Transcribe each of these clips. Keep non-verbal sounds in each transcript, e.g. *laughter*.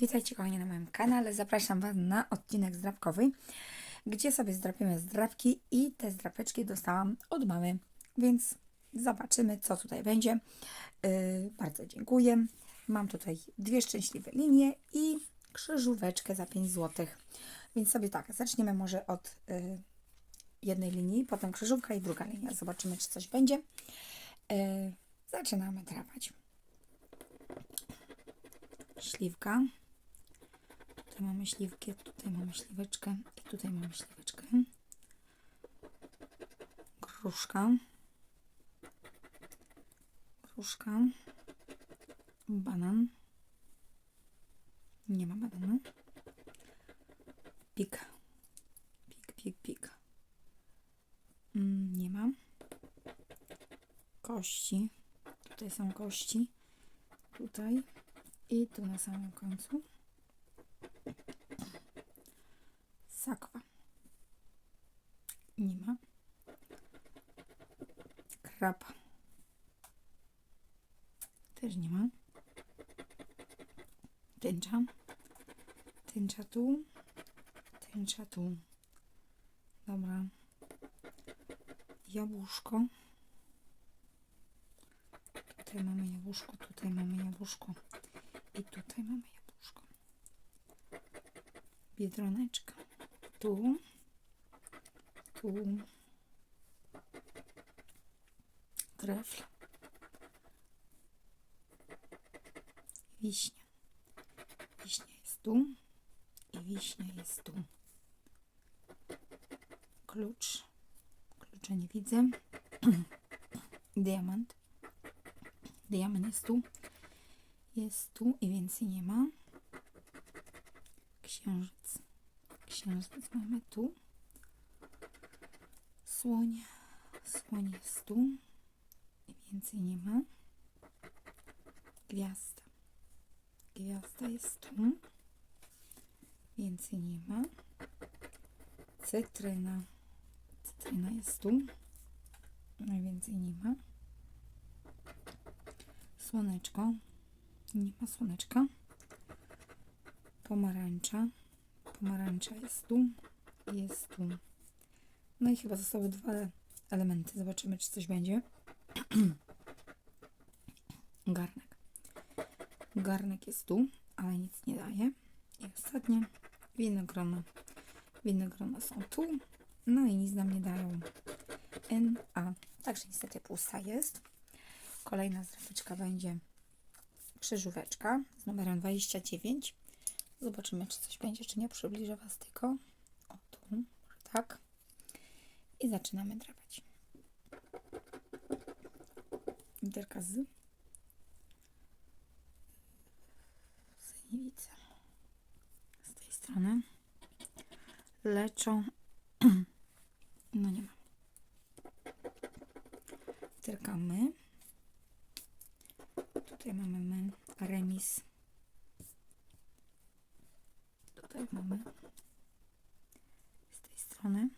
Witajcie kochani na moim kanale. Zapraszam Was na odcinek zdrapkowy, gdzie sobie zdrapiemy zdrapki i te zdrapeczki dostałam od mamy, więc zobaczymy co tutaj będzie. Yy, bardzo dziękuję. Mam tutaj dwie szczęśliwe linie i krzyżóweczkę za 5 zł. Więc sobie tak, zaczniemy może od yy, jednej linii, potem krzyżówka i druga linia. Zobaczymy czy coś będzie. Yy, zaczynamy drapać. Śliwka. Tutaj mamy śliwkę, tutaj mamy śliweczkę i tutaj mamy śliweczkę. Gruszka. Gruszka. Banan. Nie ma banana. Pik. Pik, pik, pik. Mm, nie ma. Kości. Tutaj są kości. Tutaj. I tu na samym końcu. Sakwa. Nie ma. Krab. Też nie ma. Tęcza. Tęcza tu. Tęcza tu. Dobra. Jabłuszko. Tutaj mamy jabłuszko, tutaj mamy jabłuszko. I tutaj mamy jabłuszko. Biedroneczka. Tu. Tu. Trefl. Wiśnia. Wiśnia jest tu. I wiśnia jest tu. Klucz. Klucza nie widzę. *clears throat* Diamant. Diament jest tu. Jest tu i więcej nie ma. Księżyc. Księżyc mamy tu. Słoń. Słoń jest tu. I więcej nie ma. Gwiazda. Gwiazda jest tu. Więcej nie ma. Cytryna. Cytryna jest tu. Najwięcej nie ma. Słoneczko. Nie ma słoneczka. Pomarańcza. Pomarańcza jest tu. Jest tu. No i chyba zostały dwa elementy. Zobaczymy, czy coś będzie. *clears throat* Garnek. Garnek jest tu, ale nic nie daje. I ostatnie winogrono. Winogrona są tu. No i nic nam nie dają. N, A. Także niestety pusta jest. Kolejna zdrapeczka będzie krzyżóweczka z numerem 29. Zobaczymy, czy coś będzie, czy nie. Przybliżę Was tylko. O, tu. Tak. I zaczynamy drapać. Literka z. Nie widzę. Z tej strony. Leczą. *clears throat* No nie ma. Literka my. Tutaj mamy my, remis. Tutaj mamy z tej strony.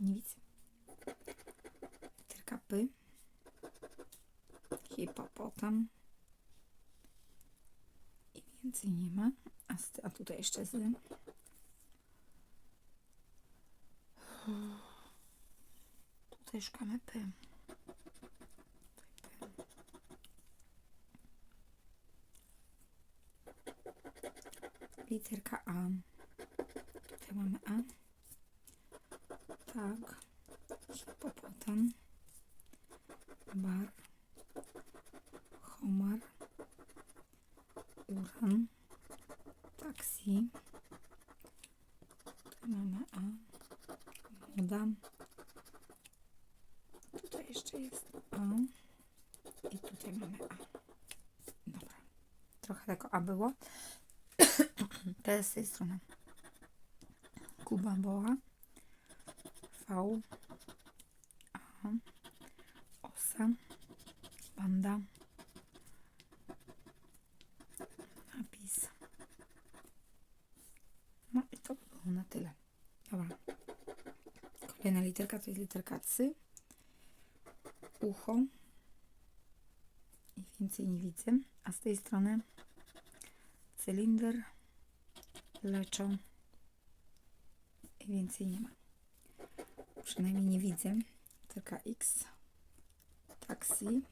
Nie widzę. Literka py. Hipopotam. I więcej nie ma. A, a tutaj jeszcze z. Tutaj szukamy P. Literka A. Tutaj mamy A. Tak. Hipopotam. Bar. Homar. Uran. Taksi. Tutaj mamy A. Woda. Tutaj jeszcze jest A. I tutaj mamy A. Dobra. Trochę tego A było. *coughs* Teraz z tej strony. Kuba Boa. V. A. Osa. Banda. Napis. No i to by było na tyle. Dobra. Kolejna literka to jest literka C ucho i więcej nie widzę. A z tej strony cylinder, leczo i więcej nie ma. Przynajmniej nie widzę. Literka X, taksi,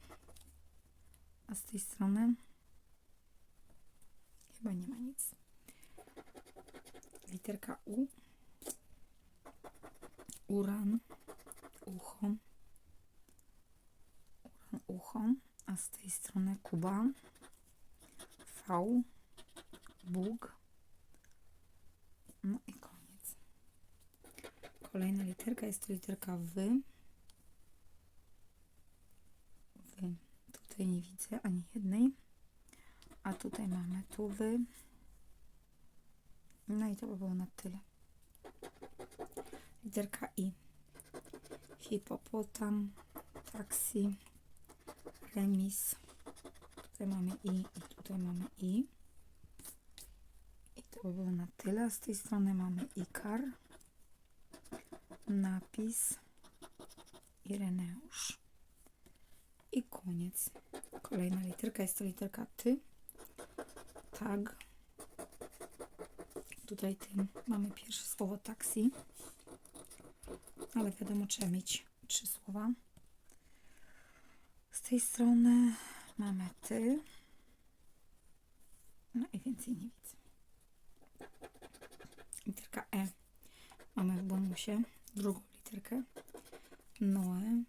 a z tej strony chyba nie ma nic. Literka U, uran, ucho, uran, ucho, a z tej strony Kuba, V, Bóg, no i koniec. Kolejna literka jest to literka W. W. Tutaj nie widzę ani jednej. A tutaj mamy tu W. No i to by było na tyle. Literka I. Hipopotam, taksi, remis. Tutaj mamy I i tutaj mamy I. I to by było na tyle. Z tej strony mamy Ikar, napis Ireneusz. I koniec. Kolejna literka jest to literka Ty. Tag. Tutaj tym mamy pierwsze słowo taksi. Ale wiadomo, trzeba mieć trzy słowa. Z tej strony mamy ty. No i więcej nie widzę. Literka E. Mamy w bonusie drugą literkę. Noe.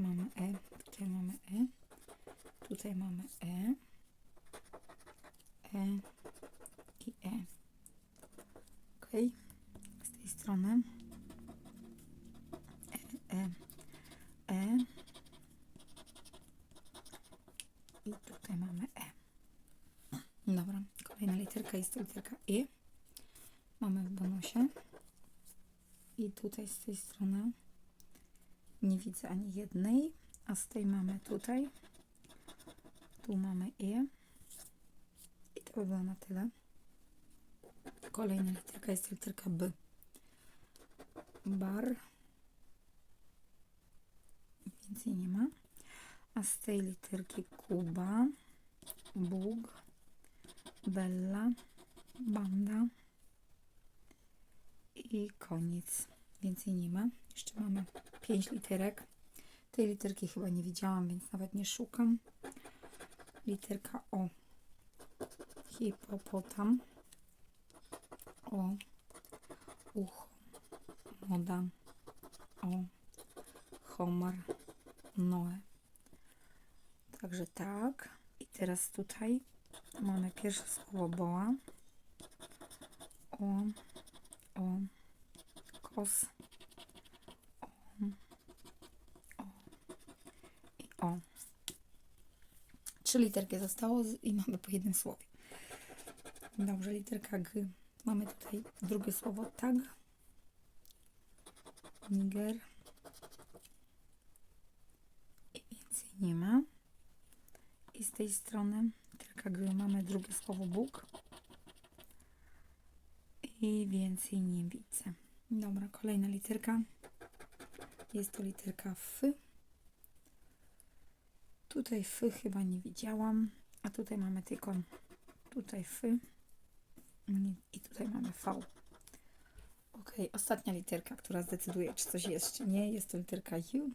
Mamy E. Tutaj mamy E. Tutaj mamy E. E. I E. Ok. Z tej strony. E. E. E. I tutaj mamy E. Dobra, kolejna literka jest literka I. Mamy w bonusie. I tutaj z tej strony nie widzę ani jednej, a z tej mamy tutaj. Tu mamy I. I to by było na tyle. Kolejna literka jest literka B. Bar. Więcej nie ma. A z tej literki Kuba, Bóg, Bella, Banda i koniec. Więcej nie ma. Jeszcze mamy 5 literek. Tej literki chyba nie widziałam, więc nawet nie szukam. Literka O. Hipopotam. O. Ucho. Moda. O. Homar. Noe. Także tak. I teraz tutaj mamy pierwsze słowo boa. O. O. Kos. O. O. I o. Trzy literki zostało i mamy po jednym słowie. Dobrze, literka G. Mamy tutaj drugie słowo tag. Niger. I więcej nie ma. I z tej strony literka G mamy drugie słowo Bóg. I więcej nie widzę. Dobra, kolejna literka. Jest to literka F. Tutaj F chyba nie widziałam. A tutaj mamy tylko tutaj F. I tutaj mamy V. Ok, ostatnia literka, która zdecyduje, czy coś jest, czy nie. Jest to literka U.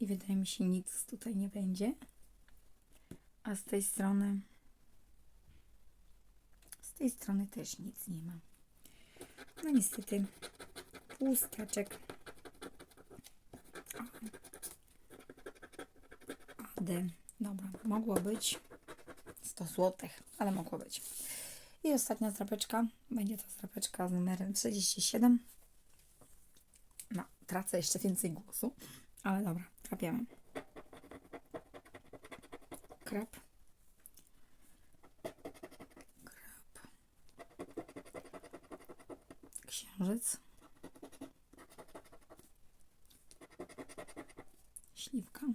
I wydaje mi się, nic tutaj nie będzie. A z tej strony. Z tej strony też nic nie ma. No niestety. Pustaczek. AD. Dobra, mogło być 100 zł, ale mogło być. I ostatnia zdrapeczka. Będzie to zdrapeczka z numerem 37. No, tracę jeszcze więcej głosu, ale dobra, trapiamy. Krab. Krab. Księżyc. Śliwka.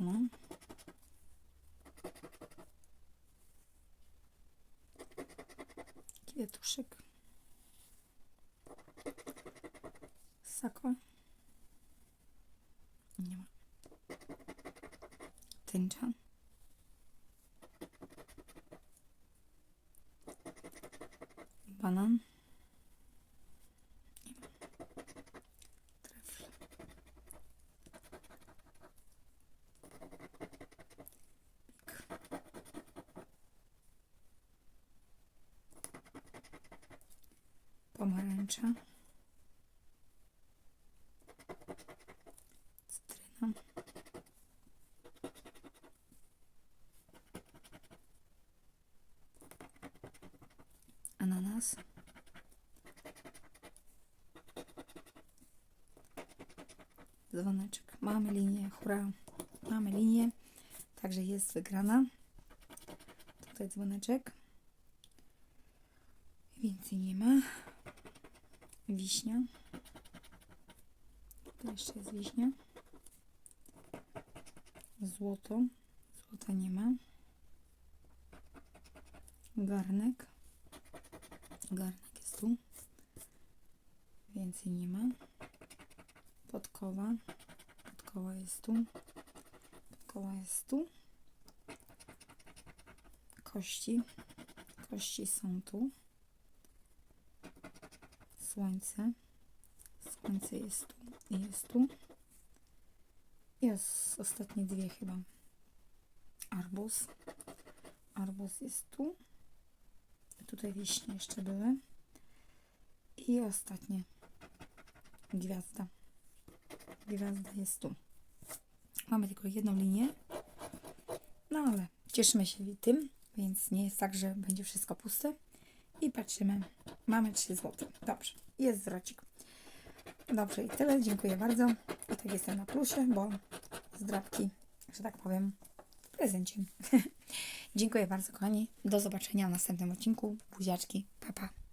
no. Kwiatuszek. Sakwa. Nie ma. Tęcza. Banan. Pomarańcza. Cytryna. Ananas. Dzwoneczek. Mamy linię, hurra. Mamy linię, także jest wygrana. Tutaj dzwoneczek. Więcej nie ma. Wiśnia. Tu jeszcze jest wiśnia. Złoto. Złota nie ma. Garnek. Garnek jest tu. Więcej nie ma. Podkowa. Podkowa jest tu. Podkowa jest tu. Kości. Kości są tu. Słońce. Słońce jest tu i jest tu. Jest ostatnie dwie chyba. Arbuz. Arbuz jest tu. Tutaj wiśnie jeszcze były. I ostatnie. Gwiazda. Gwiazda jest tu. Mamy tylko jedną linię. No ale cieszymy się tym, więc nie jest tak, że będzie wszystko puste. I patrzymy. Mamy 3 zł. Dobrze. Jest zwrocik. Dobrze i tyle. Dziękuję bardzo. I tak jestem na plusie, bo zdrabki, że tak powiem, w prezencie. *laughs* Dziękuję bardzo, kochani. Do zobaczenia w następnym odcinku. Buziaczki. Pa, pa.